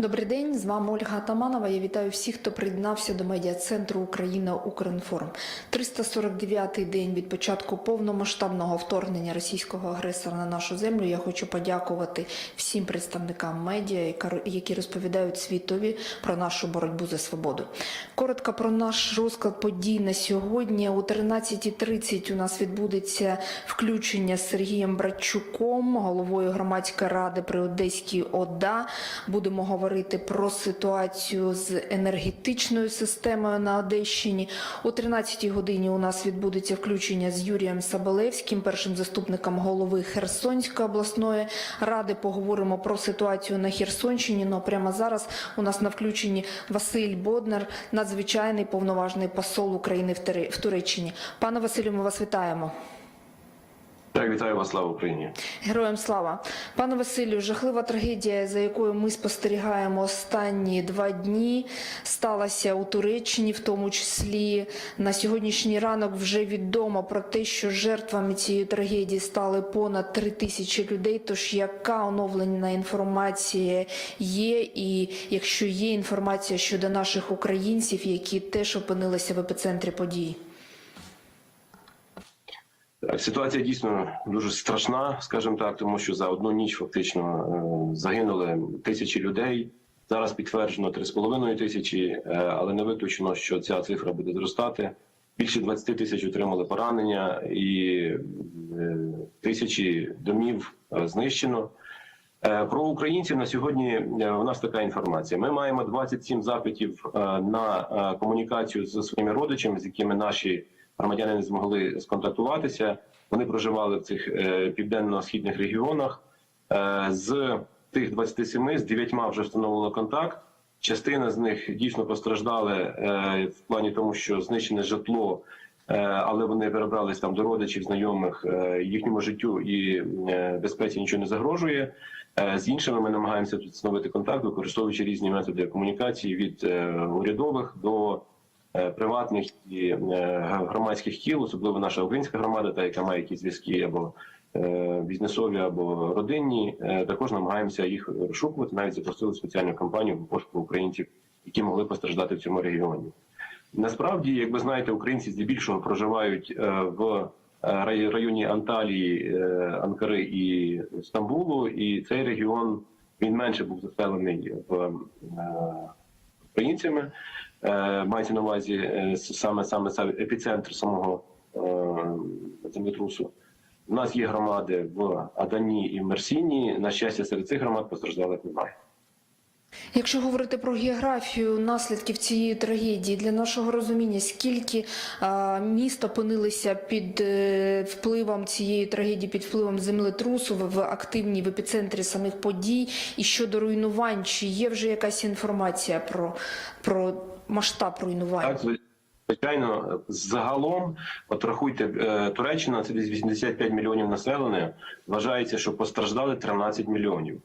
Добрий день, з вами Ольга Атаманова. Я вітаю всіх, хто приєднався до медіа-центру Україна Укрінформ. 349-й день від початку повномасштабного вторгнення російського агресора на нашу землю. Я хочу подякувати всім представникам медіа, які розповідають світові про нашу боротьбу за свободу. Коротко про наш розклад подій на сьогодні. О 13.30 у нас відбудеться включення з Сергієм Братчуком, головою громадської ради при Одеській ОДА. Будемо говорити про ситуацію з енергетичною системою на Одещині. О 13 годині у нас відбудеться включення з Юрієм Сабалевським, першим заступником голови Херсонської обласної ради. Поговоримо про ситуацію на Херсонщині. Ну прямо зараз у нас на включенні Василь Боднар, надзвичайний повноважний посол України в Туреччині. Пане Василю, ми вас вітаємо. Так, вітаю вас, слава Україні. Героям слава, пане Василю, жахлива трагедія, за якою ми спостерігаємо останні два дні, сталася у Туреччині, в тому числі на сьогоднішній ранок вже відомо про те, що жертвами цієї трагедії стали понад три тисячі людей. Тож яка оновлена інформація є, і якщо є інформація щодо наших українців, які теж опинилися в епіцентрі подій? Ситуація дійсно дуже страшна, скажімо так, тому що за одну ніч фактично е, загинули тисячі людей. Зараз підтверджено 3,5 тисячі, е, але не виключено, що ця цифра буде зростати. Більше 20 тисяч отримали поранення, і е, тисячі домів знищено. Про українців на сьогодні у нас така інформація. Ми маємо 27 запитів на комунікацію з своїми родичами, з якими наші громадяни не змогли сконтактуватися. Вони проживали в цих е, південно-східних регіонах. Е, З тих 27 з 9 вже встановлено контакт. Частина з них дійсно постраждали е, в плані тому, що знищене житло, але вони перебрались там до родичів, знайомих їхньому життю і безпеці нічого не загрожує. З іншими ми намагаємося тут встановити контакт, використовуючи різні методи комунікації від урядових до приватних і е, громадських кіл, особливо наша українська громада, та яка має якісь зв'язки або е, бізнесові, або родинні. Е, Також намагаємося їх розшукувати. Навіть запустили спеціальну кампанію в пошуку українців, які могли постраждати в цьому регіоні. Насправді, як ви знаєте, українці здебільшого проживають е, в е, районі Анталії, е, Анкари і Стамбулу, і цей регіон він менше був заселений в е, українцями. Е, Мається на увазі е, саме саме епіцентр самого е, землетрусу. У нас є громади в Адані і Мерсіні. На щастя, серед цих громад постраждалих немає. Якщо говорити про географію наслідків цієї трагедії, для нашого розуміння, скільки міст опинилися під е, впливом цієї трагедії, під впливом землетрусу в, активній в епіцентрі самих подій, і щодо руйнувань, чи є вже якась інформація про, про масштаб руйнувань? Звичайно, загалом, от рахуйте, е, Туреччина це десь 85 мільйонів населення. Вважається, що постраждали 13 мільйонів.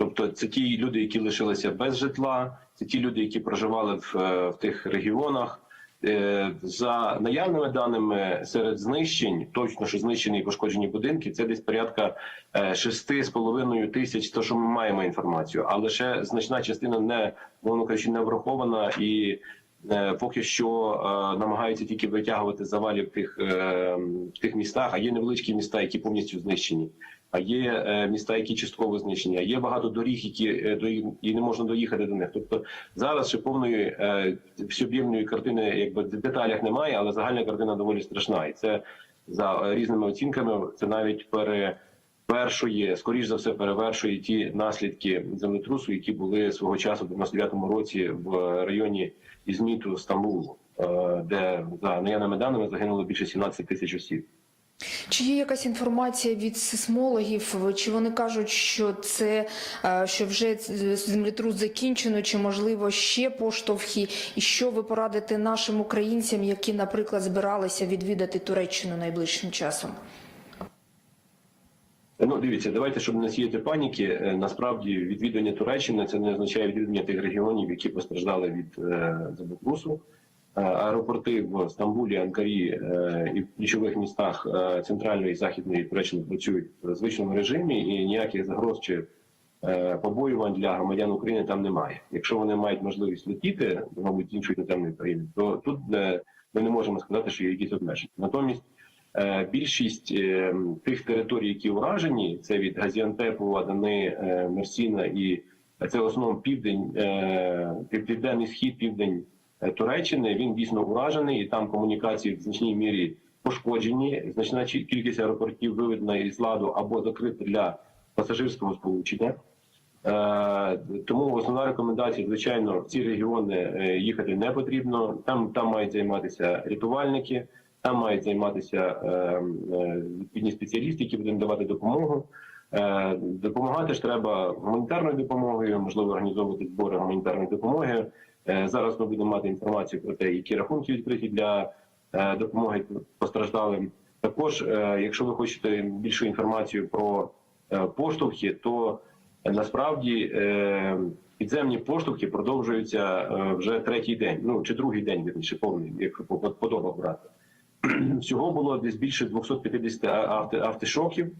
Тобто, це ті люди, які лишилися без житла, це ті люди, які проживали в, е, в тих регіонах. Е, За наявними даними серед знищень, точно що знищені і пошкоджені будинки, це десь порядка е, 6,5 тисяч, то що ми маємо інформацію, але ще значна частина не мовно кажучи, не врахована і е, поки що е, намагаються тільки витягувати завалів тих, е, тих містах. А є невеличкі міста, які повністю знищені. А є е, міста, які частково знищені. А є багато доріг, які е, до і не можна доїхати до них. Тобто зараз ще повної е, всеоб'ємної картини, якби в деталях немає, але загальна картина доволі страшна. І це за різними оцінками. Це навіть пере першої, скоріш за все, перевершує ті наслідки землетрусу, які були свого часу в 99-му році в районі Ізміту Стамбулу, де за наявними даними загинуло більше 17 тисяч осіб. Чи є якась інформація від сейсмологів? Чи вони кажуть, що це е, що вже землетрус закінчено, чи можливо ще поштовхи? І що ви порадите нашим українцям, які, наприклад, збиралися відвідати Туреччину найближчим часом? Ну, дивіться, давайте, щоб не сіяти паніки. е, Насправді відвідування Туреччини це не означає відвідування тих регіонів, які постраждали від е, землетрусу. Е, Аеропорти в Стамбулі, Анкарі е, і в ключових містах е, центральної і західної Туреччини працюють в звичному режимі, і ніяких загроз чи побоювань для громадян України там немає. Якщо вони мають можливість летіти, мабуть, іншої іноземної країни, то тут ми не можемо сказати, що є якісь обмеження. Натомість більшість тих територій, які уражені, це від Газіантепу, Адани, Мерсіна і це в основному південь, південний схід, південь Туреччини. Він дійсно уражений, і там комунікації в значній мірі пошкоджені. Значна кількість аеропортів виведена із ладу або закрита для пасажирського сполучення. Е, Тому основна рекомендація, звичайно, в ці регіони е, їхати не потрібно. Там, там мають займатися рятувальники, там мають займатися е, е, відповідні спеціалісти, які будуть давати допомогу. Е, Допомагати ж треба гуманітарною допомогою, можливо, організовувати збори гуманітарної допомоги. Е, Зараз ми будемо мати інформацію про те, які рахунки відкриті для е, допомоги постраждалим. Також, е, якщо ви хочете більшу інформацію про поштовхи, то насправді підземні поштовхи продовжуються вже третій день, ну чи другий день, вірніше, повний, як по, по, по добах брати. Всього було десь більше 250 автошоків.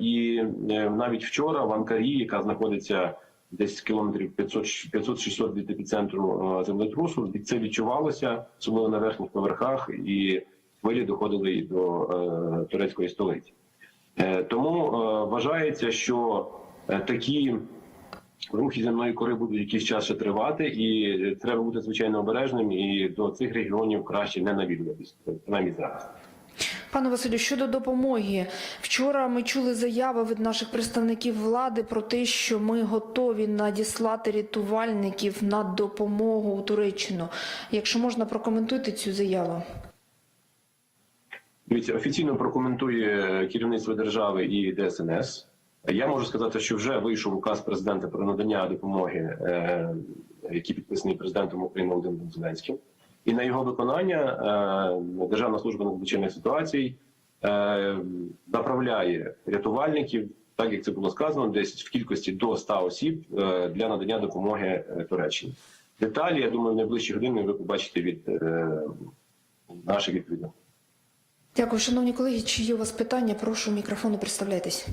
І навіть вчора в Анкарі, яка знаходиться десь кілометрів 500-600 від епіцентру е, землетрусу, це відчувалося, особливо на верхніх поверхах, і хвилі доходили і до е, турецької столиці. Е, Тому е, вважається, що е, такі рухи земної кори будуть якийсь час ще тривати, і е, треба бути звичайно обережним. І до цих регіонів краще не навідуватись, принаймні зараз. Пане Василю, щодо допомоги, вчора ми чули заяви від наших представників влади про те, що ми готові надіслати рятувальників на допомогу у Туреччину. Якщо можна, прокоментуйте цю заяву. Дивіться, офіційно прокоментує керівництво держави і ДСНС. Я можу сказати, що вже вийшов указ президента про надання допомоги, е, який підписаний президентом України Володимиром Зеленським. І на його виконання е, Державна служба надзвичайних ситуацій е, направляє рятувальників, так як це було сказано, десь в кількості до 100 осіб е, для надання допомоги Туреччині. Деталі, я думаю, в найближчі години ви побачите від наших відповідей. Дякую, шановні колеги. Чи є у вас питання? Прошу мікрофону, представляйтесь.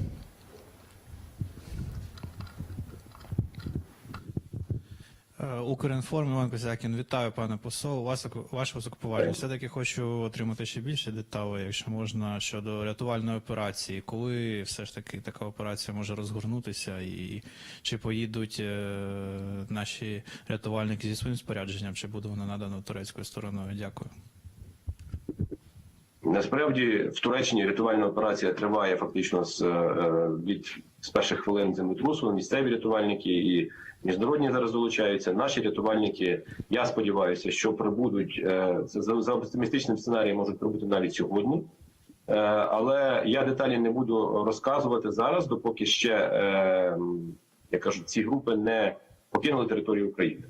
Укрінформ Іван Козякін, вітаю, пане посол. Вас ваше високоповаження. Все таки хочу отримати ще більше деталей, якщо можна, щодо рятувальної операції. Коли все ж таки така операція може розгорнутися, і чи поїдуть е, наші рятувальники зі своїм спорядженням, чи буде воно надано турецькою стороною? Дякую. Насправді в Туреччині рятувальна операція триває фактично з, е, від з перших хвилин землетрусу. Місцеві рятувальники і міжнародні зараз долучаються. Наші рятувальники, я сподіваюся, що прибудуть е, за, за оптимістичним сценарієм можуть прибути навіть сьогодні. Е, Але я деталі не буду розказувати зараз, допоки ще е, я кажу, ці групи не покинули територію України.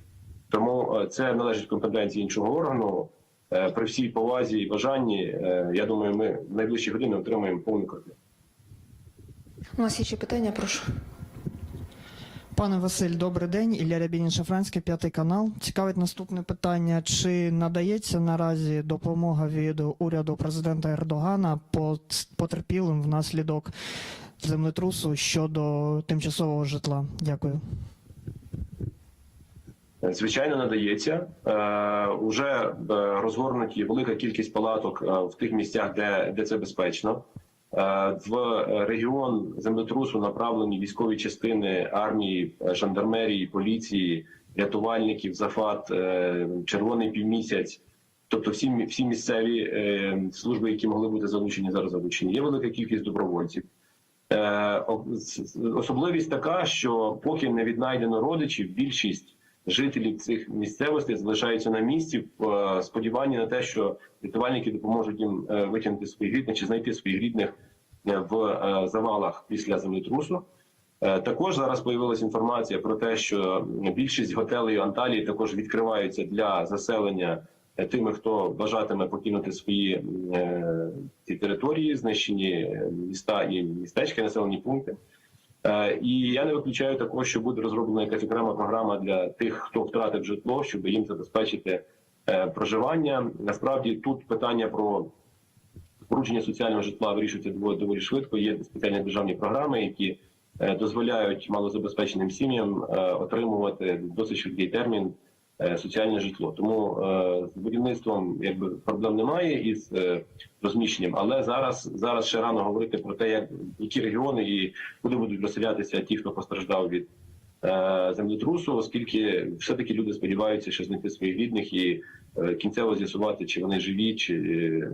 Тому це належить компетенції іншого органу. При всій повазі і бажанні, я думаю, ми в найближчі години отримаємо повну картину. У нас є ще питання, прошу. Пане Василь, добрий день. Ілля Рябінін Шафранський, п'ятий канал. Цікавить наступне питання: чи надається наразі допомога від уряду президента Ердогана потерпілим внаслідок землетрусу щодо тимчасового житла? Дякую. Звичайно, надається. Е, Уже е, розгорнуті велика кількість палаток е, в тих місцях, де, де це безпечно. Е, В регіон землетрусу направлені військові частини армії, е, жандармерії, поліції, рятувальників, зафат, е, червоний півмісяць. Тобто всі, всі місцеві служби, які могли бути залучені, зараз залучені. Є велика кількість добровольців. Особливість така, що поки не віднайдено родичів, більшість жителів цих місцевостей залишаються на місці в е, сподіванні на те, що рятувальники допоможуть їм е, витягнути своїх рідних чи знайти своїх рідних е, в завалах після землетрусу. Також зараз появилася інформація про те, що більшість готелей Анталії також відкриваються для заселення тими, хто бажатиме покинути свої ці території, знищені міста і містечки, населені пункти. Е, І я не виключаю також, що буде розроблена якась окрема програма для тих, хто втратив житло, щоб їм забезпечити е, проживання. Насправді тут питання про порушення соціального житла вирішується доволі швидко. Є спеціальні державні програми, які е, дозволяють малозабезпеченим сім'ям отримувати досить швидкий термін соціальне житло. Тому е, з будівництвом якби проблем немає із е, розміщенням, але зараз зараз ще рано говорити про те, як які регіони і куди будуть розселятися ті, хто постраждав від е, землетрусу, оскільки все-таки люди сподіваються, що знайти своїх рідних і е, кінцево з'ясувати, чи вони живі, чи, е,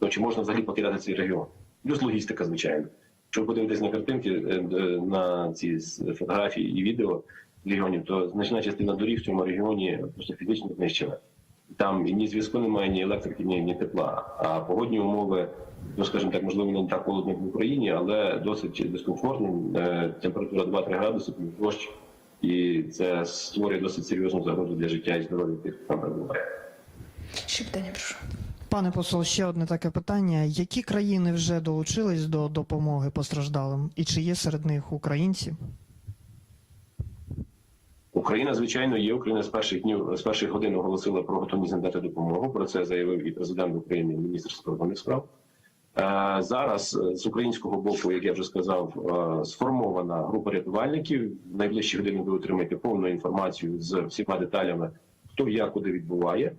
ну, чи можна взагалі покидати цей регіон. Плюс логістика, звичайно. Якщо ви подивитесь на картинки е, е, на ці фотографії і відео регіонів, то значна частина доріг в цьому регіоні просто фізично знищена. Там ні зв'язку немає, ні електрики, ні, ні тепла. А погодні умови, ну скажімо так, можливо, не так холодно, як в Україні, але досить дискомфортні. Е, Температура 2-3 градуси, плюс дощ, і це створює досить серйозну загрозу для життя і здоров'я тих, хто там перебуває. Ще питання, прошу. Пане посол, ще одне таке питання: які країни вже долучились до допомоги постраждалим, і чи є серед них українці? Україна, звичайно, є. Україна з перших днів з перших годин оголосила про готовність надати допомогу. Про це заявив і президент України, і міністр закордонних справ. Е, Зараз е, з українського боку, як я вже сказав, е, сформована група рятувальників. В найближчі години ви отримаєте повну інформацію з всіма деталями, хто як куди відбуває.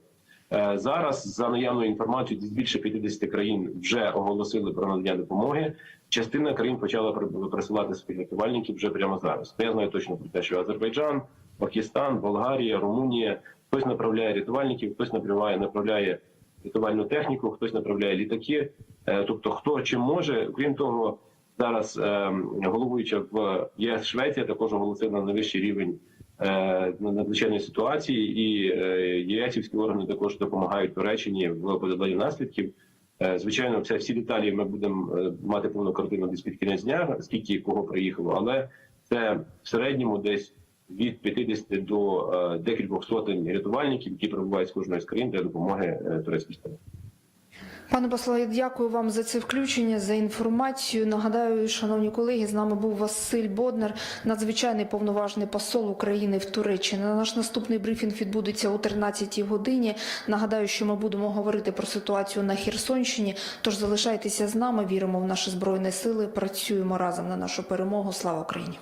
Зараз за наявною інформацією, більше 50 країн вже оголосили про надання допомоги. Частина країн почала при- присилати своїх рятувальників вже прямо зараз. Я знаю точно про те, що Азербайджан, Пакистан, Болгарія, Румунія хтось направляє рятувальників, хтось направляє направляє рятувальну техніку, хтось направляє літаки. Е, Тобто, хто чим може, крім того, зараз е, головуюча в ЄС Швеція також оголосила на найвищий рівень е, надзвичайної ситуації, і ЄСівські органи також допомагають Туреччині в подоланні наслідків. Звичайно, вся всі деталі ми будемо мати повну картину десь під кінець дня, скільки кого приїхало, але це в середньому десь від 50 до е, декількох сотень рятувальників, які прибувають з кожної з країн для допомоги е, турецькій стороні. Пане после, дякую вам за це включення, за інформацію. Нагадаю, шановні колеги, з нами був Василь Боднар, надзвичайний повноважний посол України в Туреччині. Наш наступний брифінг відбудеться о 13-й годині. Нагадаю, що ми будемо говорити про ситуацію на Херсонщині. Тож залишайтеся з нами, віримо в наші збройні сили, працюємо разом на нашу перемогу. Слава Україні!